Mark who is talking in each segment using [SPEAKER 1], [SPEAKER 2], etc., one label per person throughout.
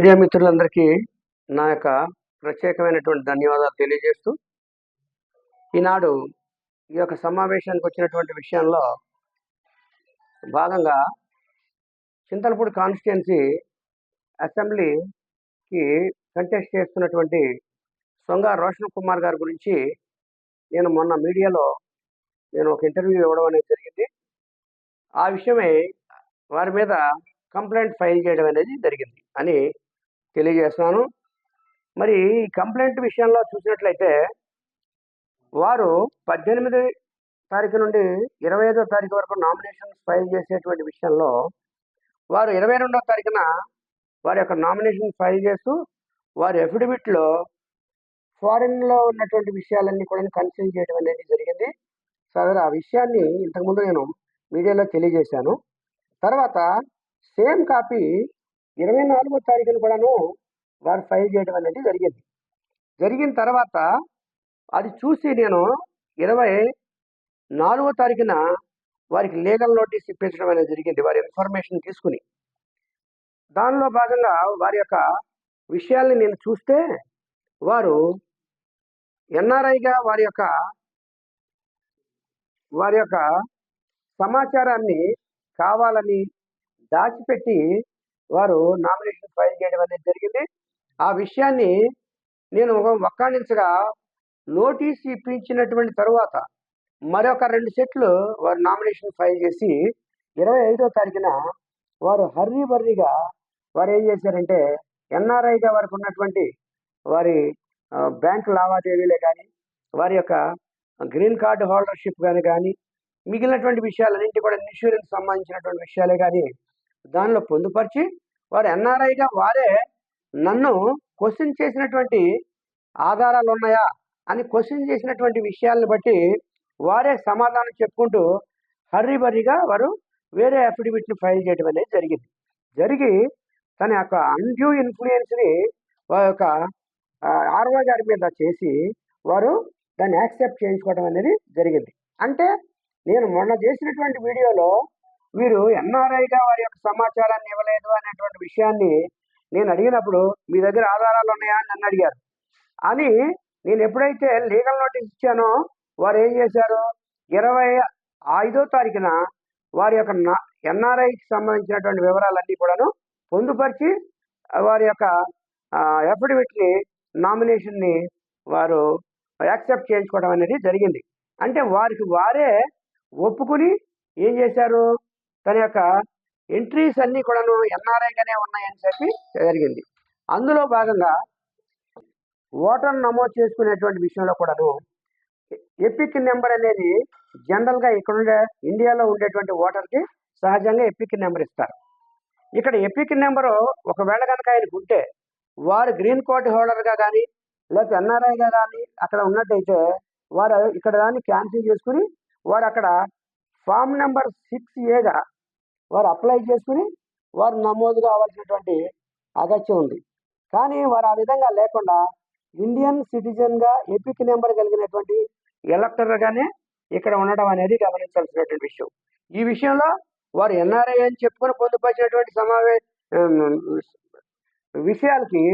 [SPEAKER 1] Media మిత్రులందరికీ నా యొక్క ప్రత్యేకమైనటువంటి ధన్యవాదాలు తెలియజేస్తూ ఈనాడు ఈ యొక్క సమావేశానికి వచ్చినటువంటి విషయంలో భాగంగా చింతలపూడి కాన్స్టిట్యున్సీ అసెంబ్లీకి కంటెస్ట్ చేస్తున్నటువంటి సొంగ రోషన్ కుమార్ గారి గురించి నేను మొన్న మీడియాలో నేను ఒక ఇంటర్వ్యూ ఇవ్వడం అనేది జరిగింది. ఆ విషయమై వారి మీద కంప్లైంట్ ఫైల్ చేయడం అనేది జరిగింది అని తెలియజేస్తున్నాను. మరి ఈ కంప్లైంట్ విషయంలో చూసినట్లయితే వారు పద్దెనిమిది తారీఖు నుండి ఇరవై ఐదో తారీఖు వరకు నామినేషన్స్ ఫైల్ చేసేటువంటి విషయంలో వారు ఇరవై రెండో తారీఖున వారి యొక్క నామినేషన్ ఫైల్ చేస్తూ వారి అఫిడవిట్లో ఫారిన్లో ఉన్నటువంటి విషయాలన్నీ కూడా కన్సిడర్ చేయడం అనేది జరిగింది. సదరు ఆ విషయాన్ని ఇంతకుముందు నేను మీడియాలో తెలియజేశాను. తర్వాత సేమ్ కాపీ ఇరవై నాలుగో తారీఖున కూడాను వారు ఫైల్ చేయడం అనేది జరిగింది. జరిగిన తర్వాత అది చూసి నేను ఇరవై నాలుగో తారీఖున వారికి లీగల్ నోటీస్ ఇప్పించడం అనేది జరిగింది వారి ఇన్ఫర్మేషన్ తీసుకుని. దానిలో భాగంగా వారి యొక్క విషయాల్ని నేను చూస్తే వారు ఎన్ఆర్ఐగా వారి యొక్క వారి యొక్క సమాచారాన్ని కావాలని దాచిపెట్టి వారు నామినేషన్ ఫైల్ చేయడం అనేది జరిగింది. ఆ విషయాన్ని నేను వక్కాణించగా నోటీస్ ఇప్పించినటువంటి తరువాత మరొక రెండు సెట్లు వారు నామినేషన్ ఫైల్ చేసి ఇరవై ఐదో తారీఖున వారు హర్రీ బర్రీగా వారు ఏం చేశారంటే ఎన్ఆర్ఐగా వారికి ఉన్నటువంటి వారి బ్యాంక్ లావాదేవీలే కానీ వారి యొక్క గ్రీన్ కార్డు హోల్డర్షిప్ కానీ కానీ మిగిలినటువంటి విషయాలన్నింటి కూడా ఇన్సూరెన్స్ సంబంధించినటువంటి విషయాలే కానీ దానిలో పొందుపరిచి వారు ఎన్ఆర్ఐగా వారే నన్ను క్వశ్చన్ చేసినటువంటి ఆధారాలు ఉన్నాయా అని క్వశ్చన్ చేసినటువంటి విషయాలను బట్టి వారే సమాధానం చెప్పుకుంటూ హర్రీ బర్రీగా వారు వేరే అఫిడవిట్ని ఫైల్ చేయడం అనేది జరిగింది. జరిగి తన యొక్క అన్డ్యూ ఇన్ఫ్లుయెన్స్ని వారి యొక్క ఆర్వో గారి మీద చేసి వారు దాన్ని యాక్సెప్ట్ చేయించుకోవడం అనేది జరిగింది. అంటే నేను మొన్న చేసినటువంటి వీడియోలో వీరు ఎన్ఆర్ఐగా వారి యొక్క సమాచారాన్ని ఇవ్వలేదు అనేటువంటి విషయాన్ని నేను అడిగినప్పుడు మీ దగ్గర ఆధారాలు ఉన్నాయా అని నన్ను అడిగారు. అని నేను ఎప్పుడైతే లీగల్ నోటీస్ ఇచ్చానో వారు ఏం చేశారు? ఇరవై ఐదో తారీఖున వారి యొక్క ఎన్ఆర్ఐకి సంబంధించినటువంటి వివరాలన్నీ కూడాను పొందుపరిచి వారి యొక్క అఫిడవిట్ని నామినేషన్ని వారు యాక్సెప్ట్ చేయించుకోవడం అనేది జరిగింది. అంటే వారికి వారే ఒప్పుకుని ఏం చేశారు? తన యొక్క ఎంట్రీస్ అన్నీ కూడాను ఎన్ఆర్ఐగానే ఉన్నాయని చెప్పి జరిగింది. అందులో భాగంగా ఓటర్ నమోదు చేసుకునేటువంటి విషయంలో కూడాను ఎపిక్ నెంబర్ అనేది జనరల్గా ఇక్కడ ఉండే ఇండియాలో ఉండేటువంటి ఓటర్కి సహజంగా ఎపిక్ నెంబర్ ఇస్తారు. ఇక్కడ ఎపిక్ నెంబరు ఒకవేళ కనుక ఆయనకు ఉంటే వారు గ్రీన్ కార్డ్ హోల్డర్గా కానీ లేకపోతే ఎన్ఆర్ఐగా కానీ అక్కడ ఉన్నట్టయితే వారు ఇక్కడ దాన్ని క్యాన్సిల్ చేసుకుని వారు అక్కడ ఫామ్ నెంబర్ సిక్స్ ఏగా వారు అప్లై చేసుకుని వారు నమోదు కావాల్సినటువంటి అగత్యం ఉంది. కానీ వారు ఆ విధంగా లేకుండా ఇండియన్ సిటిజన్గా ఎపిక్ నెంబర్ కలిగినటువంటి ఎలక్టర్గానే ఇక్కడ ఉండడం అనేది గమనించాల్సినటువంటి విషయం. ఈ విషయంలో వారు ఎన్ఆర్ఐ అని చెప్పుకొని పొందుపరిచినటువంటి సమావే విషయాలకి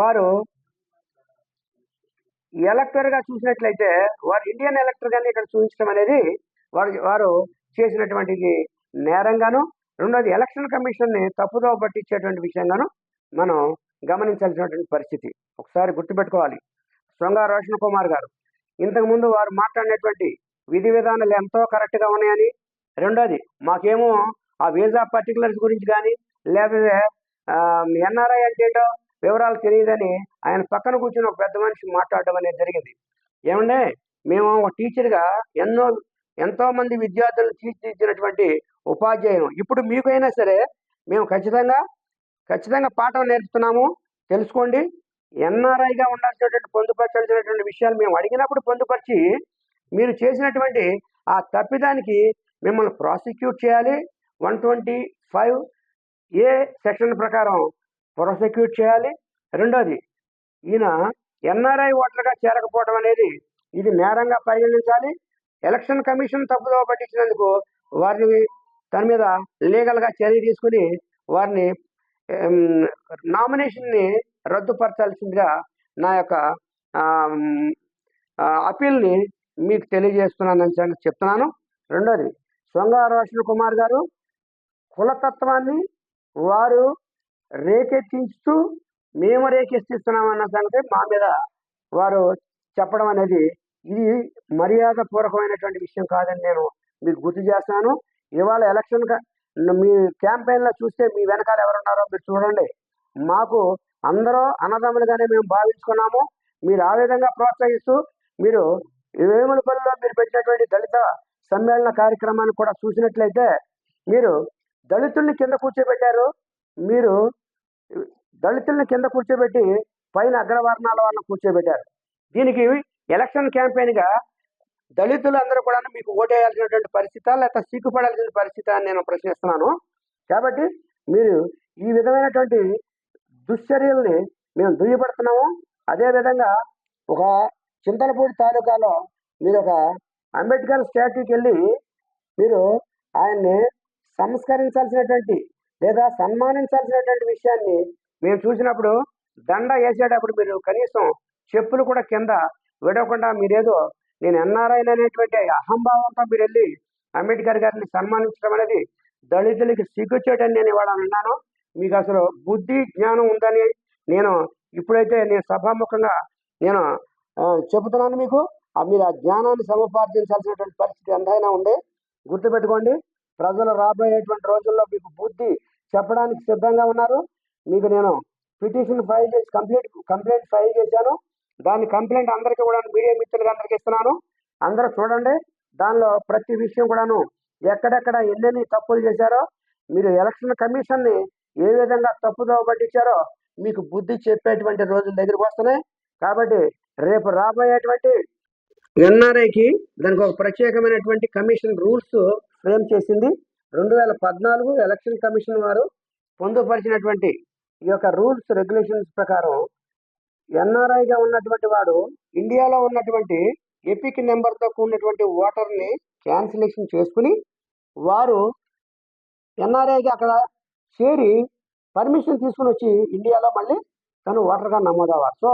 [SPEAKER 1] వారు ఎలక్టర్గా చూసినట్లయితే వారు ఇండియన్ ఎలక్టర్గానే ఇక్కడ చూపించడం అనేది వారు వారు చేసినటువంటిది నేరంగాను రెండోది ఎలక్షన్ కమిషన్ని తప్పుదోవ పట్టించేటువంటి విషయంగాను మనం గమనించాల్సినటువంటి పరిస్థితి. ఒకసారి గుర్తుపెట్టుకోవాలి. శృంగా రోషన్ కుమార్ గారు ఇంతకుముందు వారు మాట్లాడినటువంటి విధి విధానాలు ఎంతో కరెక్ట్గా ఉన్నాయని రెండోది మాకేమో ఆ వీసా పర్టికులర్స్ గురించి కానీ లేకపోతే ఎన్ఆర్ఐ అంటే ఏంటో వివరాలు తెలియదని ఆయన పక్కన కూర్చుని ఒక పెద్ద మనిషి మాట్లాడడం అనేది జరిగింది. ఏమంటే మేము ఒక టీచర్గా ఎన్నో ఎంతో మంది విద్యార్థులను తీర్చిదిద్దినటువంటి ఉపాధ్యాయులు. ఇప్పుడు మీకైనా సరే మేము ఖచ్చితంగా ఖచ్చితంగా పాఠం నేర్పుతున్నాము తెలుసుకోండి. ఎన్ఆర్ఐగా ఉండాల్సినటువంటి పొందుపరచాల్సినటువంటి విషయాలు మేము అడిగినప్పుడు పొందుపరిచి మీరు చేసినటువంటి ఆ తప్పిదానికి మిమ్మల్ని ప్రాసిక్యూట్ చేయాలి. One twenty five A section ప్రకారం ప్రాసిక్యూట్ చేయాలి. రెండోది ఈయన ఎన్ఆర్ఐ ఓటర్గా చేరకపోవడం అనేది ఇది నేరంగా పరిగణించాలి. ఎలక్షన్ కమిషన్ తప్పుదోవ పట్టించినందుకు వారిని తన మీద లీగల్గా చర్య తీసుకుని వారిని నామినేషన్ని రద్దుపరచాల్సిందిగా నా యొక్క అపీల్ని మీకు తెలియజేస్తున్నానని చెప్తున్నాను. రెండోది సొంగ రోషన్ కుమార్ గారు కులతత్వాన్ని వారు రేకెత్తించుతూ మేము రేకెత్తిస్తున్నామన్న సంగతి మా మీద వారు చెప్పడం అనేది ఇది మర్యాద పూర్వకమైనటువంటి విషయం కాదని నేను మీకు గుర్తు చేస్తున్నాను ఇవాళ ఎలక్షన్ మీ క్యాంపెయిన్లో చూస్తే మీ వెనకాల ఎవరున్నారో మీరు చూడండి. మాకు అందరూ అన్నదమ్ములుగానే మేము భావించుకున్నాము. మీరు ఆ విధంగా ప్రోత్సహిస్తూ మీరు వేములపల్లిలో మీరు పెట్టినటువంటి దళిత సమ్మేళన కార్యక్రమాన్ని కూడా చూసినట్లయితే మీరు దళితుల్ని కింద కూర్చోబెట్టారు. మీరు దళితుల్ని కింద కూర్చోబెట్టి పైన అగ్రవర్ణాల వాళ్ళని కూర్చోబెట్టారు. దీనికి ఎలక్షన్ క్యాంపెయిన్గా దళితులందరూ కూడా మీకు ఓటేయాల్సినటువంటి పరిస్థితి లేకపోతే సిగ్గుపడాల్సిన పరిస్థితి అని నేను ప్రశ్నిస్తున్నాను. కాబట్టి మీరు ఈ విధమైనటువంటి దుశ్చర్యల్ని మేము దుయ్యపడుతున్నాము అదేవిధంగా ఒక చింతలపూడి తాలూకాలో మీరు ఒక అంబేద్కర్ స్టాట్యూకి వెళ్ళి మీరు ఆయన్ని సంస్కరించాల్సినటువంటి లేదా సన్మానించాల్సినటువంటి విషయాన్ని మేము చూసినప్పుడు దండ వేసేటప్పుడు మీరు కనీసం చెప్పులు కూడా కింద విడవకుండా మీరేదో నేను ఎన్ఆర్ఐ అనేటువంటి అహంభావంతో మీరు వెళ్ళి అంబేద్కర్ గారిని సన్మానించడం అనేది దళితులకి సిగ్గుచేటని నేను ఇవాళ విన్నాను. మీకు అసలు బుద్ధి జ్ఞానం ఉందని నేను ఇప్పుడైతే నేను సభాముఖంగా నేను చెబుతున్నాను మీకు. ఆ మీరు ఆ జ్ఞానాన్ని సముపార్జించాల్సినటువంటి పరిస్థితి ఎంతైనా ఉంది. గుర్తుపెట్టుకోండి ప్రజలు రాబోయేటువంటి రోజుల్లో మీకు బుద్ధి చెప్పడానికి సిద్ధంగా ఉన్నారు. మీకు నేను పిటిషన్ ఫైల్ చేసి కంప్లీట్ కంప్లైంట్ ఫైల్ చేశాను. దాని కంప్లైంట్ అందరికీ కూడా మీడియా మిత్రులకి అందరికీ ఇస్తున్నాను. అందరూ చూడండి. దానిలో ప్రతి విషయం కూడాను ఎక్కడెక్కడ ఎన్నెన్ని తప్పులు చేశారో మీరు ఎలక్షన్ కమిషన్ని ఏ విధంగా తప్పుదోవ పట్టించారో మీకు బుద్ధి చెప్పేటువంటి రోజుల దగ్గరికి వస్తున్నాయి. కాబట్టి రేపు రాబోయేటువంటి ఎన్ఆర్ఐకి దానికి ఒక ప్రత్యేకమైనటువంటి కమిషన్ రూల్స్ ఫ్రేమ్ చేసింది. రెండు వేల పద్నాలుగు ఎలక్షన్ కమిషన్ వారు పొందుపరిచినటువంటి ఈ యొక్క రూల్స్ రెగ్యులేషన్స్ ప్రకారం ఎన్ఆర్ఐగా ఉన్నటువంటి వాడు ఇండియాలో ఉన్నటువంటి ఎపిక్ నెంబర్తో కూడినటువంటి ఓటర్ని క్యాన్సిలేషన్ చేసుకుని వారు ఎన్ఆర్ఐకి అక్కడ చేరి పర్మిషన్ తీసుకుని వచ్చి ఇండియాలో మళ్ళీ తను ఓటర్గా నమోదవ్వాలి. So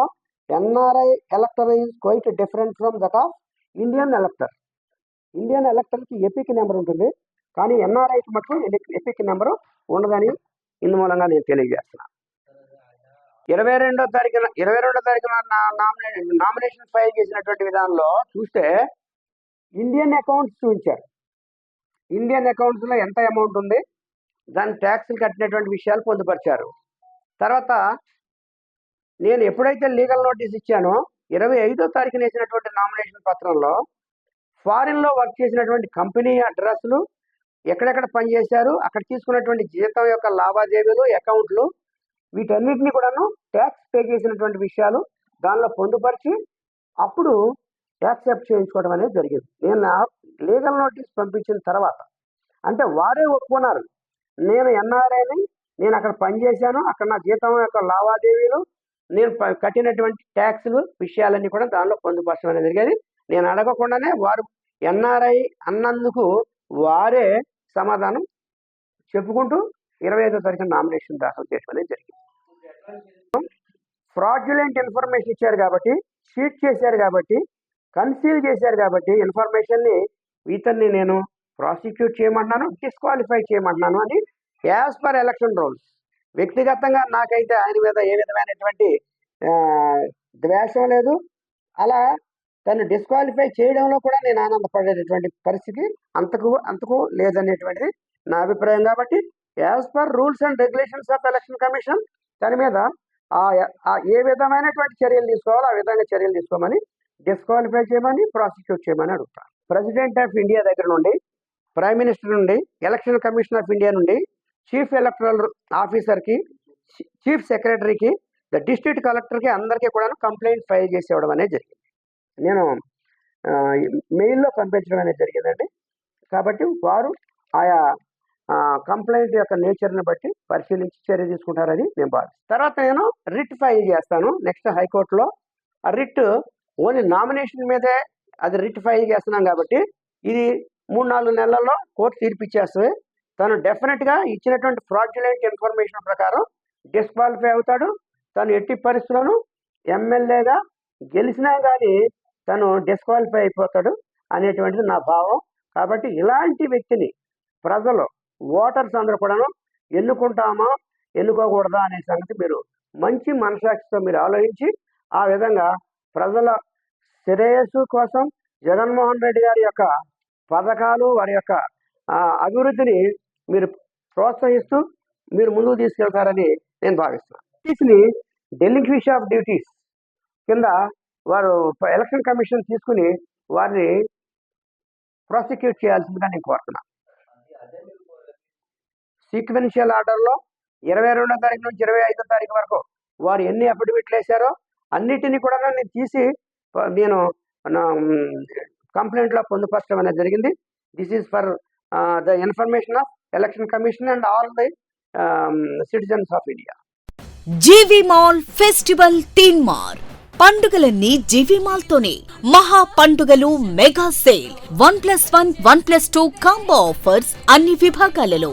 [SPEAKER 1] NRI elector is quite different from that of Indian elector. Indian ఎలక్టర్కి EPIC number ఉంటుంది కానీ ఎన్ఆర్ఐకి మటుకు ఎపిక్ నెంబరు ఉండదని ఇందు మూలంగా నేను తెలియజేస్తున్నాను. ఇరవై రెండో తారీఖున ఇరవై రెండో తారీఖున నామినేషన్ నామినేషన్ ఫైల్ చేసినటువంటి విధానంలో చూస్తే ఇండియన్ అకౌంట్స్ చూపించారు. ఇండియన్ అకౌంట్స్లో ఎంత అమౌంట్ ఉంది దాని ట్యాక్స్లు కట్టినటువంటి విషయాలు పొందుపరిచారు. తర్వాత నేను ఎప్పుడైతే లీగల్ నోటీస్ ఇచ్చానో ఇరవై ఐదో తారీఖున వేసినటువంటి నామినేషన్ పత్రంలో ఫారిన్లో వర్క్ చేసినటువంటి కంపెనీ అడ్రస్లు ఎక్కడెక్కడ పనిచేశారు అక్కడ తీసుకున్నటువంటి జీతం యొక్క లావాదేవీలు అకౌంట్లు వీటన్నిటిని కూడాను ట్యాక్స్ పే చేసినటువంటి విషయాలు దానిలో పొందుపరిచి అప్పుడు యాక్సెప్ట్ చేయించుకోవడం అనేది జరిగింది. నేను నా లీగల్ నోటీస్ పంపించిన తర్వాత అంటే వారే ఒప్పుకున్నారు. నేను ఎన్ఆర్ఐని నేను అక్కడ పనిచేశాను అక్కడ నా జీతం యొక్క లావాదేవీలు నేను ప- కట్టినటువంటి ట్యాక్స్లు విషయాలన్నీ కూడా దానిలో పొందుపరచడం అనేది జరిగేది. నేను అడగకుండానే వారు ఎన్ఆర్ఐ అన్నందుకు వారే సమాధానం చెప్పుకుంటూ ఇరవై ఐదో తారీఖు నామినేషన్ దాఖలు చేయడం అనేది జరిగింది. ఫ్రాడ్యులెంట్ ఇన్ఫర్మేషన్ ఇచ్చారు కాబట్టి షీట్ చేశారు కాబట్టి కన్సీల్ చేశారు కాబట్టి ఇన్ఫర్మేషన్ని ఇతన్ని నేను ప్రాసిక్యూట్ చేయమంటున్నాను డిస్క్వాలిఫై చేయమంటున్నాను అని యాజ్ పర్ ఎలక్షన్ రూల్స్. వ్యక్తిగతంగా నాకైతే ఆయన మీద ఏ విధమైనటువంటి ద్వేషం లేదు. అలా తను డిస్క్వాలిఫై చేయడంలో కూడా నేను ఆనందపడేటటువంటి పరిస్థితి అంతకు అంతకు లేదనేటువంటిది నా అభిప్రాయం కాబట్టి as per rules and regulations of election commission దాని మీద ఆ ఏ విధమైనటువంటి చర్యలు తీసుకోవాలో ఆ విధంగా చర్యలు తీసుకోమని డిస్క్వాలిఫై చేయమని ప్రాసిక్యూట్ చేయమని అడుగుతారు. ప్రెసిడెంట్ ఆఫ్ ఇండియా దగ్గర నుండి ప్రైమ్ మినిస్టర్ నుండి ఎలక్షన్ కమిషన్ ఆఫ్ ఇండియా నుండి చీఫ్ ఎలక్టరల్ ఆఫీసర్కి చీఫ్ సెక్రటరీకి ద డిస్ట్రిక్ట్ కలెక్టర్కి అందరికీ కూడా కంప్లైంట్ ఫైల్ చేసి ఇవ్వడం అనేది జరిగింది. నేను మెయిల్లో పంపించడం అనేది జరిగిందండి. కాబట్టి వారు ఆయా కంప్లైంట్ యొక్క నేచర్ని బట్టి పరిశీలించి చర్య తీసుకుంటారని నేను భావిస్తాను తర్వాత నేను రిట్ ఫైల్ చేస్తాను నెక్స్ట్ హైకోర్టులో. ఆ రిట్ ఓన్లీ నామినేషన్ మీదే అది రిట్ ఫైల్ చేస్తున్నాం కాబట్టి ఇది మూడు నాలుగు నెలల్లో కోర్టు తీర్పిచ్చేస్తుంది తను డెఫినెట్గా ఇచ్చినటువంటి ఫ్రాడ్యులెంట్ ఇన్ఫర్మేషన్ ప్రకారం డిస్క్వాలిఫై అవుతాడు. తను ఎట్టి పరిస్థితులను ఎమ్మెల్యేగా గెలిచినా కానీ తను డిస్క్వాలిఫై అయిపోతాడు అనేటువంటిది నా భావం. కాబట్టి ఇలాంటి వ్యక్తిని ప్రజలు ఓటర్స్ అందరూ కూడాను ఎన్నుకుంటామా ఎన్నుకోకూడదా అనే సంగతి మీరు మంచి మనసాక్షితో మీరు ఆలోచించి ఆ విధంగా ప్రజల శ్రేయస్సు కోసం జగన్మోహన్ రెడ్డి గారి యొక్క పథకాలు వారి యొక్క అభివృద్ధిని మీరు ప్రోత్సహిస్తూ మీరు ముందుకు తీసుకెళ్తారని నేను భావిస్తున్నాను డ్యూటీస్ని డెలింక్విష్ ఆఫ్ డ్యూటీస్ కింద వారు ఎలక్షన్ కమిషన్ తీసుకుని వారిని ప్రాసిక్యూట్ చేయాల్సిందిగా నేను కోరుతున్నాను సీక్వెన్షియల్ ఆర్డర్లో ఇరవై రెండో తారీఖు నుంచి ఇరవై ఐదో తారీఖు వరకు వారు ఎన్ని అఫిడవిట్లు వేశారో అన్నిటినీ కూడా నేను తీసి నేను కంప్లైంట్లో పొందుపరచడం అనేది జరిగింది. This is for the information of election commission and all the citizens of India
[SPEAKER 2] GV mall festival theme మార్ పండుగలన్నీ జీవి మాల్ తోనే మహా పండుగలు mega sale. One plus one one plus two combo offers అన్ని విభాగాలలో.